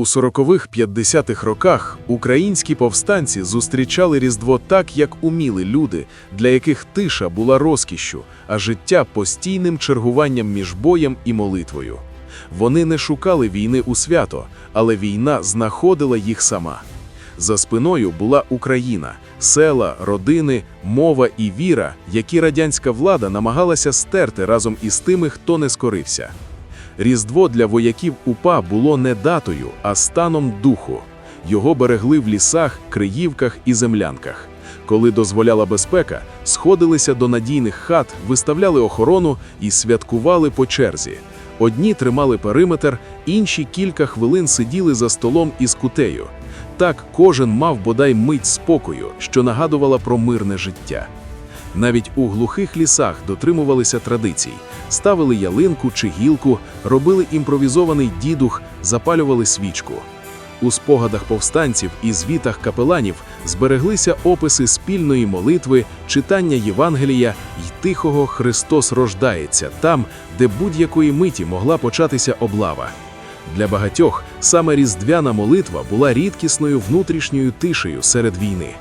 У 40-х-50-х роках українські повстанці зустрічали Різдво так, як уміли люди, для яких тиша була розкішшю, а життя постійним чергуванням між боєм і молитвою. Вони не шукали війни у свято, але війна знаходила їх сама. За спиною була Україна, села, родини, мова і віра, які радянська влада намагалася стерти разом із тими, хто не скорився. Різдво для вояків УПА було не датою, а станом духу. Його берегли в лісах, криївках і землянках. Коли дозволяла безпека, сходилися до надійних хат, виставляли охорону і святкували по черзі. Одні тримали периметр, інші кілька хвилин сиділи за столом із кутею. Так кожен мав бодай мить спокою, що нагадувала про мирне життя. Навіть у глухих лісах дотримувалися традицій, ставили ялинку чи гілку, робили імпровізований дідух, запалювали свічку. У спогадах повстанців і звітах капеланів збереглися описи спільної молитви, читання Євангелія й тихого «Христос рождається там, де будь-якої миті могла початися облава. Для багатьох саме різдвяна молитва була рідкісною внутрішньою тишею серед війни.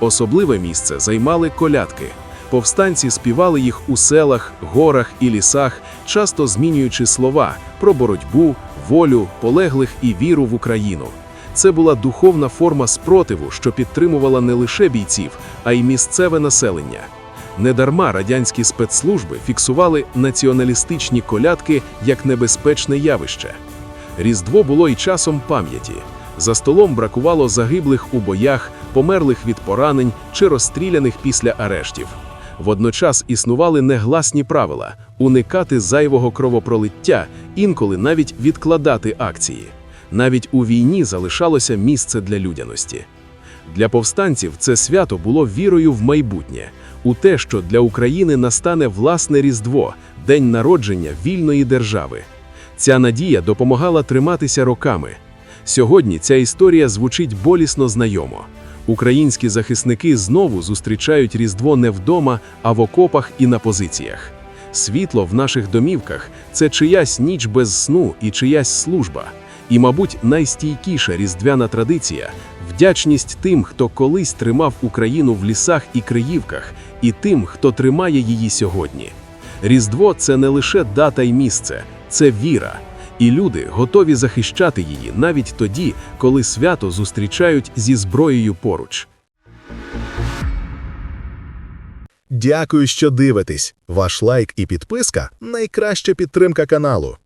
Особливе місце займали колядки. Повстанці співали їх у селах, горах і лісах, часто змінюючи слова про боротьбу, волю, полеглих і віру в Україну. Це була духовна форма спротиву, що підтримувала не лише бійців, а й місцеве населення. Недарма радянські спецслужби фіксували націоналістичні колядки як небезпечне явище. Різдво було й часом пам'яті. За столом бракувало загиблих у боях, померлих від поранень чи розстріляних після арештів. Водночас існували негласні правила уникати зайвого кровопролиття, інколи навіть відкладати акції. Навіть у війні залишалося місце для людяності. Для повстанців це свято було вірою в майбутнє, у те, що для України настане власне Різдво, день народження вільної держави. Ця надія допомагала триматися роками. Сьогодні ця історія звучить болісно знайомо. Українські захисники знову зустрічають Різдво не вдома, а в окопах і на позиціях. Світло в наших домівках це чиясь ніч без сну і чиясь служба. І, мабуть, найстійкіша різдвяна традиція вдячність тим, хто колись тримав Україну в лісах і криївках, і тим, хто тримає її сьогодні. Різдво це не лише дата й місце, це віра. І люди готові захищати її навіть тоді, коли свято зустрічають зі зброєю поруч. Дякую, що дивитесь. Ваш лайк і підписка найкраща підтримка каналу.